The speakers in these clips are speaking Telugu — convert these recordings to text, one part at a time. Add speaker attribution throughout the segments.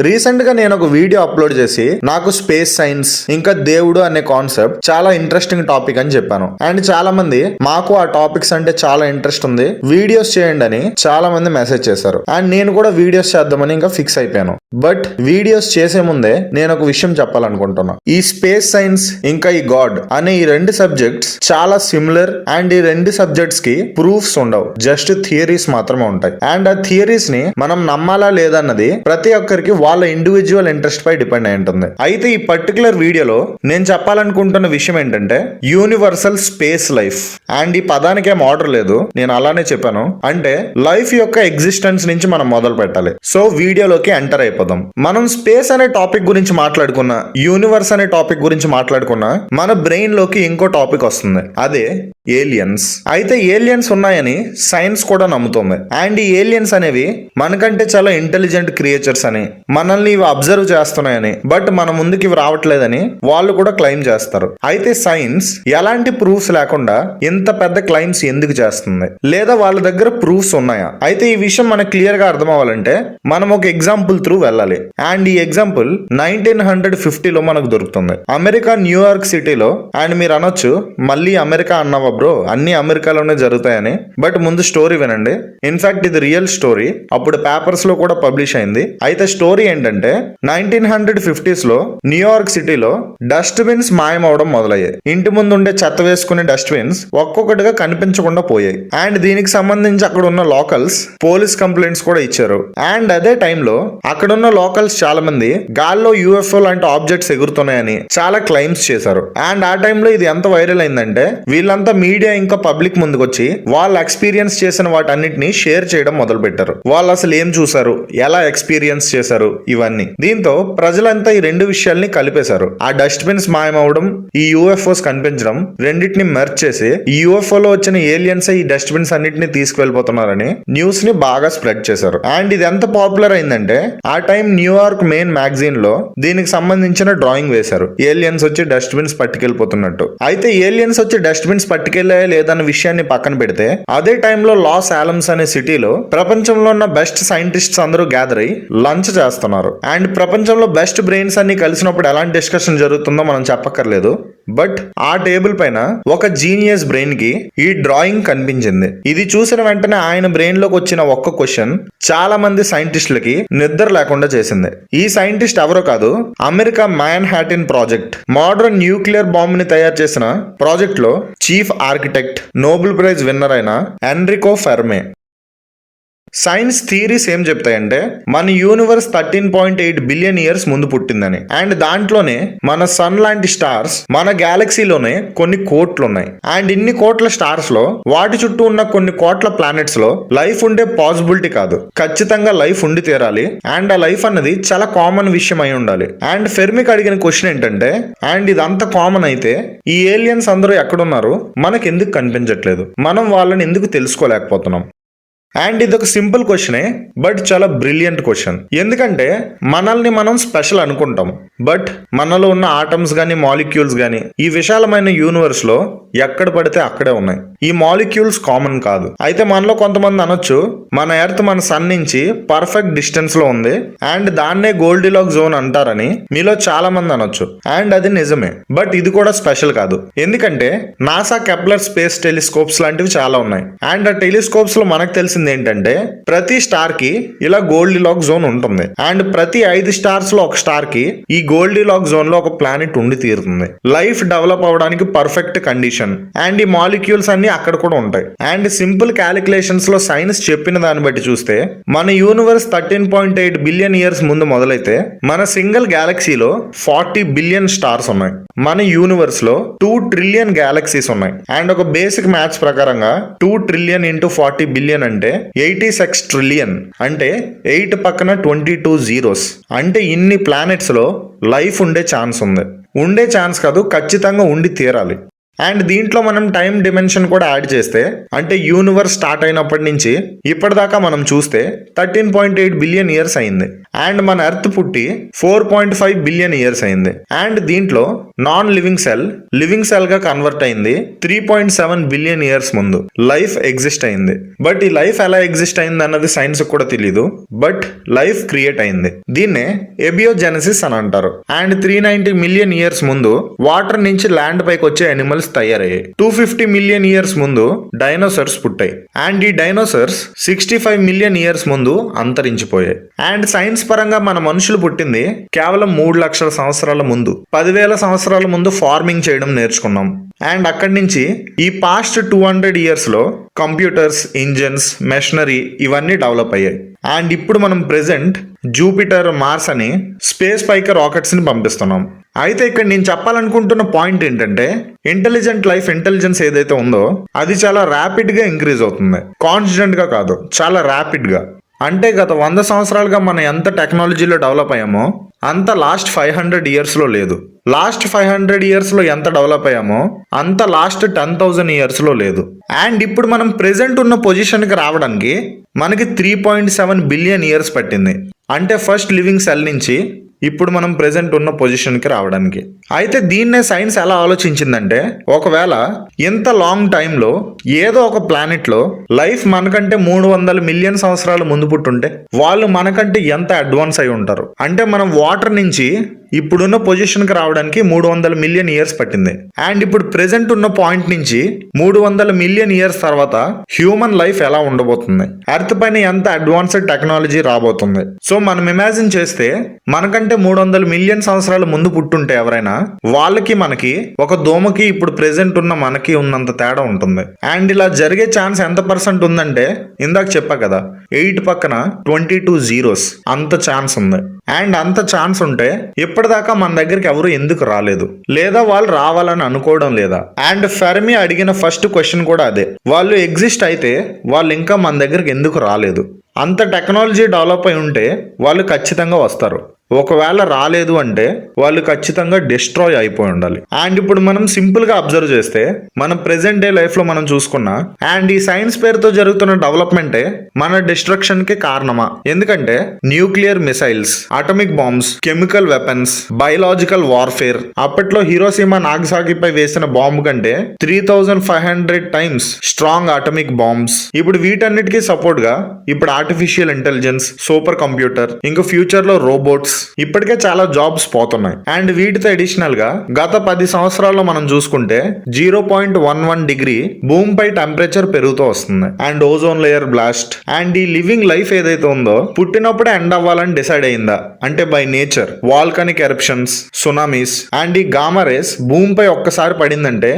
Speaker 1: రీసెంట్గా నేను ఒక వీడియో అప్లోడ్ చేసి నాకు స్పేస్ సైన్స్ ఇంకా దేవుడు అనే కాన్సెప్ట్ చాలా ఇంట్రెస్టింగ్ టాపిక్ అని చెప్పాను. అండ్ చాలా మంది మాకు ఆ టాపిక్స్ అంటే చాలా ఇంట్రెస్ట్ ఉంది. వీడియోస్ చేయండి అని చాలా మంది మెసేజ్ చేశారు. అండ్ నేను కూడా వీడియోస్ చేద్దామని ఇంకా ఫిక్స్ అయిపోయాను. బట్ వీడియోస్ చేసే ముందే నేను ఒక విషయం చెప్పాలనుకుంటున్నా. ఈ స్పేస్ సైన్స్ ఇంకా ఈ గాడ్ అనే ఈ రెండు సబ్జెక్ట్స్ చాలా సిమిలర్ అండ్ ఈ రెండు సబ్జెక్ట్స్కి ప్రూఫ్స్ ఉండవు. జస్ట్ థియరీస్ మాత్రమే ఉంటాయి. అండ్ ఆ థియరీస్ని మనం నమ్మాలా లేదన్నది ప్రతి ఒక్కరికి వాళ్ళ ఇండివిజువల్ ఇంట్రెస్ట్ పై డిపెండ్ అయి ఉంటుంది. అయితే ఈ పర్టికులర్ వీడియోలో నేను చెప్పాలనుకుంటున్న విషయం ఏంటంటే యూనివర్సల్ స్పేస్ లైఫ్ అండ్ ఈ పదానికి ఏం ఆర్డర్ లేదు. నేను అలానే చెప్పాను. అంటే లైఫ్ యొక్క ఎగ్జిస్టెన్స్ నుంచి మనం మొదలు పెట్టాలి. సో వీడియోలోకి ఎంటర్ అయిపోదాం. మనం స్పేస్ అనే టాపిక్ గురించి మాట్లాడుకున్న యూనివర్స్ అనే టాపిక్ గురించి మాట్లాడుకున్న మన బ్రెయిన్లోకి ఇంకో టాపిక్ వస్తుంది. అదే ఏలియన్స్ అయితే ఏలియన్స్ ఉన్నాయని సైన్స్ కూడా నమ్ముతుంది. అండ్ ఈ ఏలియన్స్ అనేవి మనకంటే చాలా ఇంటెలిజెంట్ క్రియేచర్స్ అని మనల్ని ఇవి అబ్జర్వ్ చేస్తున్నాయని బట్ మన ముందుకి ఇవి రావట్లేదని వాళ్ళు కూడా క్లెయిమ్ చేస్తారు. అయితే సైన్స్ ఎలాంటి ప్రూఫ్స్ లేకుండా ఇంత పెద్ద క్లెయిమ్స్ ఎందుకు చేస్తుంది? లేదా వాళ్ళ దగ్గర ప్రూఫ్స్ ఉన్నాయా? అయితే ఈ విషయం మనకు క్లియర్గా అర్థం అవ్వాలంటే మనం ఒక ఎగ్జాంపుల్ త్రూ వెళ్ళాలి. అండ్ ఈ ఎగ్జాంపుల్ నైన్టీన్ హండ్రెడ్ ఫిఫ్టీలో మనకు దొరుకుతుంది. అమెరికా న్యూయార్క్ సిటీలో అండ్ మీరు అనొచ్చు మళ్ళీ అమెరికా అన్నావా బ్రో అన్ని అమెరికాలోనే జరుగుతాయని బట్ ముందు స్టోరీ వినండి. ఇన్ఫాక్ట్ ఇది రియల్ స్టోరీ అప్పుడు పేపర్స్లో కూడా పబ్లిష్ అయింది. అయితే స్టోరీ ఏంటంటే నైన్టీన్ హండ్రెడ్ ఫిఫ్టీస్లో న్యూయార్క్ సిటీలో డస్ట్ బిన్స్ మాయమవడం మొదలయ్యాయి. ఇంటి ముందు ఉండే చెత్త వేసుకునే డస్ట్ బిన్స్ ఒక్కొక్కటిగా కనిపించకుండా పోయాయి. అండ్ దీనికి సంబంధించి అక్కడ ఉన్న లోకల్స్ పోలీస్ కంప్లైంట్స్ కూడా ఇచ్చారు. అండ్ అదే టైంలో అక్కడ ఉన్న లోకల్స్ చాలా మంది గాల్లో యూఎఫ్ఓ లాంటి ఆబ్జెక్ట్స్ ఎగురుతున్నాయని చాలా క్లైమ్స్ చేశారు. అండ్ ఆ టైంలో ఇది ఎంత వైరల్ అయిందంటే వీళ్ళంతా మీడియా ఇంకా పబ్లిక్ ముందుకు వచ్చి వాళ్ళు ఎక్స్పీరియన్స్ చేసిన వాటన్నిటిని షేర్ చేయడం మొదలు పెట్టారు వాళ్ళు అసలు ఏం చూసారు ఎలా ఎక్స్పీరియన్స్ చేశారు? ఇవన్నీ. దీంతో ప్రజలంతా ఈ రెండు విషయాల్ని కలిపేశారు. ఆ డస్ట్ బిన్స్ మాయమవడం ఈ యూఎఫ్ఓస్ కనిపించడం రెండింటిని మెర్చ్ చేసి ఈ UFO వచ్చిన ఏలియన్స్ ఈ డస్ట్ బిన్స్ అన్నిటిని తీసుకువెళ్ళిపోతున్నారని న్యూస్ని బాగా స్ప్రెడ్ చేశారు. అండ్ ఇది ఎంత పాపులర్ అయిందంటే ఆ టైం న్యూయార్క్ మెయిన్ మ్యాగజైన్లో దీనికి సంబంధించిన డ్రాయింగ్ వేశారు. ఏలియన్స్ వచ్చి డస్ట్ బిన్స్ పట్టుకెళ్ళిపోతున్నట్టు. అయితే ఏలియన్స్ వచ్చి డస్ట్ బిన్స్ పట్టుకెళ్ళాయా లేదన్న విషయాన్ని పక్కన పెడితే అదే టైంలో లాస్ ఆలమ్స్ అనే సిటీలో ప్రపంచంలో ఉన్న బెస్ట్ సైంటిస్ట్స్ అందరూ గ్యాదర్ అయ్యి లంచ్ చేస్తున్నారు అండ్ ప్రపంచంలో బెస్ట్ బ్రెయిన్స్ అన్ని కలిసినప్పుడు ఎలాంటి డిస్కషన్ జరుగుతుందో మనం చెప్పక్కర్లేదు. బట్ ఆ టేబుల్ పైన ఒక జీనియస్ బ్రెయిన్కి ఈ డ్రాయింగ్ కనిపించింది. ఇది చూసిన వెంటనే ఆయన బ్రెయిన్లోకి వచ్చిన ఒక్క క్వశ్చన్ చాలా మంది సైంటిస్టులకి నిద్ర లేకుండా చేసింది. ఈ సైంటిస్ట్ ఎవరో కాదు America Manhattan project. Modern nuclear బాంబ్ని తయారు చేసిన ప్రాజెక్ట్లో chief architect Nobel prize winner అయిన ఎన్రికో ఫెర్మే. సైన్స్ థియరీస్ ఏం చెప్తాయంటే మన universe thirteen point eight billion years ముందు పుట్టిందని. అండ్ దాంట్లోనే మన సన్ లాంటి స్టార్స్ మన గ్యాలక్సీలోనే కొన్ని కోట్లు ఉన్నాయి అండ్ ఇన్ని కోట్ల స్టార్స్లో వాటి చుట్టూ ఉన్న కొన్ని కోట్ల ప్లానెట్స్లో లైఫ్ ఉండే పాసిబిలిటీ కాదు. ఖచ్చితంగా లైఫ్ ఉండి తీరాలి. అండ్ ఆ లైఫ్ అన్నది చాలా కామన్ విషయం అయి ఉండాలి. అండ్ ఫెర్మిక్ అడిగిన క్వశ్చన్ ఏంటంటే అండ్ ఇదంతా కామన్ అయితే ఈ ఏలియన్స్ అందరూ ఎక్కడున్నారు? మనకు ఎందుకు కనిపించట్లేదు? మనం వాళ్ళని ఎందుకు తెలుసుకోలేకపోతున్నాం? అండ్ ఇది ఒక సింపుల్ క్వశ్చనే బట్ చాలా బ్రిలియంట్ క్వశ్చన్. ఎందుకంటే మనల్ని మనం స్పెషల్ అనుకుంటాం. బట్ మనలో ఉన్న ఆటమ్స్ కానీ మాలిక్యూల్స్ కానీ ఈ విశాలమైన యూనివర్స్లో ఎక్కడ పడితే అక్కడే ఉన్నాయి. ఈ మాలిక్యూల్స్ కామన్ కాదు. అయితే మనలో కొంతమంది అనొచ్చు మన ఎర్త్ మన సన్ నుంచి పర్ఫెక్ట్ డిస్టెన్స్లో ఉంది అండ్ దాన్నే గోల్డిలాక్ జోన్ అంటారని మీలో చాలా మంది అనొచ్చు. అండ్ అది నిజమే. బట్ ఇది కూడా స్పెషల్ కాదు. ఎందుకంటే నాసా కెప్లర్ స్పేస్ టెలిస్కోప్స్ లాంటివి చాలా ఉన్నాయి. అండ్ ఆ టెలిస్కోప్స్లో మనకు తెలిసింది ఏంటంటే ప్రతి స్టార్కి ఇలా గోల్డ్ లాక్ జోన్ ఉంటుంది. అండ్ ప్రతి ఐదు స్టార్స్లో ఒక స్టార్కి ఈ గోల్డ్ లాక్ జోన్లో ఒక ప్లానెట్ ఉండి తీరుతుంది. లైఫ్ డెవలప్ అవడానికి పర్ఫెక్ట్ కండిషన్. అండ్ ఈ మాలిక్యూల్స్ అన్ని అక్కడ కూడా ఉంటాయి. అండ్ సింపుల్ క్యాలిక్యులేషన్స్లో సైన్స్ చెప్పిన దాన్ని బట్టి చూస్తే మన universe thirteen point eight billion years ముందు మొదలైతే మన సింగిల్ గ్యాలక్సీలో ఫార్టీ బిలియన్ స్టార్స్ ఉన్నాయి. మన యూనివర్స్లో టూ ట్రిలియన్ గ్యాలక్సీస్ ఉన్నాయి. అండ్ ఒక బేసిక్ మ్యాథ్స్ ప్రకారంగా two trillion into forty billion అంటే ఎయిటీ సిక్స్ ట్రిలియన్ అంటే ఎయిట్ పక్కన ట్వంటీ టూ జీరోస్. అంటే ఇన్ని ప్లానెట్స్లో లైఫ్ ఉండే ఛాన్స్ ఉంది. ఉండే ఛాన్స్ కాదు ఖచ్చితంగా ఉండి తీరాలి. అండ్ దీంట్లో మనం టైం డిమెన్షన్ కూడా యాడ్ చేస్తే అంటే యూనివర్స్ స్టార్ట్ అయినప్పటి నుంచి ఇప్పటిదాకా మనం చూస్తే thirteen point eight billion years అయింది. అండ్ మన ఎర్త్ పుట్టి four point five billion years అయింది. అండ్ దీంట్లో నాన్ లివింగ్ సెల్ లివింగ్ సెల్గా కన్వర్ట్ అయింది three point seven billion years ముందు. లైఫ్ ఎగ్జిస్ట్ అయింది. బట్ ఈ లైఫ్ ఎలా ఎగ్జిస్ట్ అయింది అన్నది సైన్స్ కూడా తెలియదు బట్ లైఫ్ క్రియేట్ అయింది. దీన్నే ఎబియోజెనసిస్ అని అంటారు. And three ninety million years ముందు వాటర్ నుంచి ల్యాండ్ పైకి వచ్చే అనిమల్స్ తయారయ్యాయి. టూ ఫిఫ్టీ మిలియన్ ఇయర్స్ ముందు డైనోసర్స్ పుట్టాయి. అండ్ ఈ dinosaurs sixty five million years ముందు అంతరించిపోయాయి. అండ్ సైన్స్ పరంగా మన మనుషులు పుట్టింది కేవలం మూడు లక్షల సంవత్సరాల ముందు. పదివేల సంవత్సరాల ముందు ఫార్మింగ్ చేయడం నేర్చుకున్నాం. అండ్ అక్కడి నుంచి ఈ పాస్ట్ టూ హండ్రెడ్ ఇయర్స్లో కంప్యూటర్స్ ఇంజన్స్ మెషనరీ ఇవన్నీ డెవలప్ అయ్యాయి. అండ్ ఇప్పుడు మనం ప్రెసెంట్ జూపిటర్ మార్స్ అని స్పేస్ పైకి రాకెట్స్ని పంపిస్తున్నాం. అయితే ఇక్కడ నేను చెప్పాలనుకుంటున్న పాయింట్ ఏంటంటే ఇంటెలిజెంట్ లైఫ్ ఇంటెలిజెన్స్ ఏదైతే ఉందో అది చాలా ర్యాపిడ్గా ఇంక్రీజ్ అవుతుంది కాన్స్టెంట్గా కాదు చాలా ర్యాపిడ్గా అంటే గత వంద సంవత్సరాలుగా మనం ఎంత టెక్నాలజీలో డెవలప్ అయ్యామో అంత లాస్ట్ ఫైవ్ హండ్రెడ్ ఇయర్స్లో లేదు. లాస్ట్ ఫైవ్ హండ్రెడ్ ఇయర్స్లో ఎంత డెవలప్ అయ్యామో అంత లాస్ట్ టెన్ థౌజండ్ ఇయర్స్లో లేదు. అండ్ ఇప్పుడు మనం ప్రెసెంట్ ఉన్న పొజిషన్కి రావడానికి మనకి three point seven billion years పట్టింది. అంటే ఫస్ట్ లివింగ్ సెల్ నుంచి ఇప్పుడు మనం ప్రెసెంట్ ఉన్న పొజిషన్కి రావడానికి. అయితే దీన్నే సైన్స్ ఎలా ఆలోచించిందంటే ఒకవేళ ఇంత లాంగ్ టైంలో ఏదో ఒక ప్లానెట్లో లైఫ్ మనకంటే మూడు వందల మిలియన్ సంవత్సరాలు ముందు పుట్టుంటే వాళ్ళు మనకంటే ఎంత అడ్వాన్స్ అయి ఉంటారు? అంటే మనం వాటర్ నుంచి ఇప్పుడున్న పొజిషన్కి రావడానికి మూడు వందల మిలియన్ ఇయర్స్ పట్టింది. అండ్ ఇప్పుడు ప్రెసెంట్ ఉన్న పాయింట్ నుంచి మూడు వందల మిలియన్ ఇయర్స్ తర్వాత హ్యూమన్ లైఫ్ ఎలా ఉండబోతుంది? ఎర్త్ పైన ఎంత అడ్వాన్స్డ్ టెక్నాలజీ రాబోతుంది? సో మనం ఇమాజిన్ చేస్తే మనకంటే మూడు వందల మిలియన్ సంవత్సరాల ముందు పుట్టుంటే ఎవరైనా వాళ్ళకి మనకి ఒక దోమకి ఇప్పుడు ప్రెసెంట్ ఉన్న మనకి ఉన్నంత తేడా ఉంటుంది. అండ్ ఇలా జరిగే ఛాన్స్ ఎంత పర్సెంట్ ఉందంటే ఇందాక చెప్పా కదా ఎయిట్ పక్కన ట్వంటీ టూ జీరోస్ అంత ఛాన్స్ ఉంది. అండ్ అంత ఛాన్స్ ఉంటే ఇప్పటిదాకా మన దగ్గరికి ఎవరు ఎందుకు రాలేదు? లేదా వాళ్ళు రావాలని అనుకోవడం లేదా? అండ్ ఫెర్మి అడిగిన ఫస్ట్ క్వశ్చన్ కూడా అదే. వాళ్ళు ఎగ్జిస్ట్ అయితే వాళ్ళు ఇంకా మన దగ్గరికి ఎందుకు రాలేదు? అంత టెక్నాలజీ డెవలప్ అయి ఉంటే వాళ్ళు ఖచ్చితంగా వస్తారు. ఒకవేళ రాలేదు అంటే వాళ్ళు ఖచ్చితంగా డిస్ట్రాయ్ అయిపోయి ఉండాలి. అండ్ ఇప్పుడు మనం సింపుల్గా అబ్జర్వ్ చేస్తే మన ప్రెసెంట్ డే లైఫ్లో మనం చూసుకున్నా అండ్ ఈ సైన్స్ పేరుతో జరుగుతున్న డెవలప్మెంటే మన డిస్ట్రక్షన్కి కారణమా? ఎందుకంటే nuclear missiles atomic bombs chemical weapons biological warfare అప్పట్లో హీరోసీమా నాగసాగిపై వేసిన బాంబు కంటే three thousand five hundred times strong atomic bombs ఇప్పుడు వీటన్నిటికీ సపోర్ట్గా ఇప్పుడు ఆర్టిఫిషియల్ ఇంటెలిజెన్స్ సూపర్ కంప్యూటర్ ఇంకా ఫ్యూచర్లో రోబోట్స్ ఇప్పటికే చాలా జాబ్స్ పోతున్నాయి. అండ్ వీటితో అడిషనల్గా గత పది సంవత్సరాల్లో మనం చూసుకుంటే zero point one one degree భూమి పై టెంపరేచర్ పెరుగుతూ వస్తుంది. And ozone layer blast and ఈ లివింగ్ లైఫ్ ఏదైతే ఉందో పుట్టినప్పుడే ఎండ్ అవ్వాలని డిసైడ్ అయిందా? అంటే by nature volcanic eruptions tsunamis and ఈ గామరేస్ భూమిపై ఒక్కసారి పడిందంటే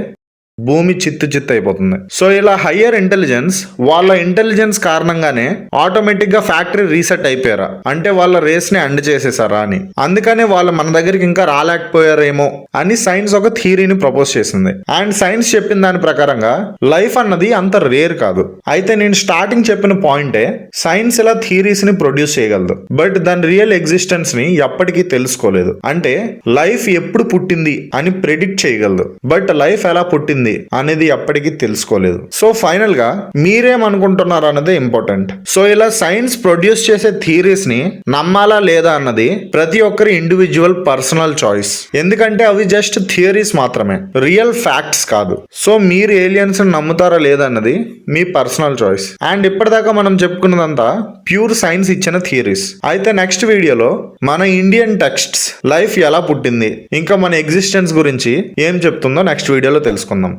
Speaker 1: భూమి చిత్తు చిత్తు అయిపోతుంది. సో ఇలా హయ్యర్ ఇంటెలిజెన్స్ వాళ్ళ ఇంటెలిజెన్స్ కారణంగానే ఆటోమేటిక్గా ఫ్యాక్టరీ రీసెట్ అయిపోయారా? అంటే వాళ్ళ రేస్ని అండ్ చేసేసారా అని. అందుకనే వాళ్ళు మన దగ్గరికి ఇంకా రాలేకపోయారేమో అని సైన్స్ ఒక థియరీని ప్రపోజ్ చేసింది. అండ్ సైన్స్ చెప్పిన దాని ప్రకారంగా లైఫ్ అన్నది అంత రేర్ కాదు. అయితే నేను స్టార్టింగ్ చెప్పిన పాయింటే సైన్స్ ఇలా థియరీస్ని ప్రొడ్యూస్ చేయగలదు. బట్ దాని రియల్ ఎగ్జిస్టెన్స్ని ఎప్పటికీ తెలుసుకోలేదు. అంటే లైఫ్ ఎప్పుడు పుట్టింది అని ప్రెడిక్ట్ చేయగలదు. బట్ లైఫ్ ఎలా పుట్టింది? అనేది ఎప్పటికీ తెలుసుకోలేదు. సో ఫైనల్గా మీరేమనుకుంటున్నారు అన్నది ఇంపార్టెంట్. సో ఇలా సైన్స్ ప్రొడ్యూస్ చేసే థియరీస్ని నమ్మాలా లేదా అన్నది ప్రతి ఒక్కరి ఇండివిజువల్ పర్సనల్ చాయిస్. ఎందుకంటే అవి జస్ట్ థియరీస్ మాత్రమే. రియల్ ఫ్యాక్ట్స్ కాదు. సో మీరు ఏలియన్స్ నమ్ముతారా లేదా అన్నది మీ పర్సనల్ చాయిస్. అండ్ ఇప్పటిదాకా మనం చెప్పుకున్నదంతా ప్యూర్ సైన్స్ ఇచ్చిన థియరీస్ అయితే నెక్స్ట్ వీడియోలో మన ఇండియన్ టెక్స్ట్స్ లైఫ్ ఎలా పుట్టింది ఇంకా మన ఎగ్జిస్టెన్స్ గురించి ఏం చెప్తుందో నెక్స్ట్ వీడియోలో తెలుసుకుందాం.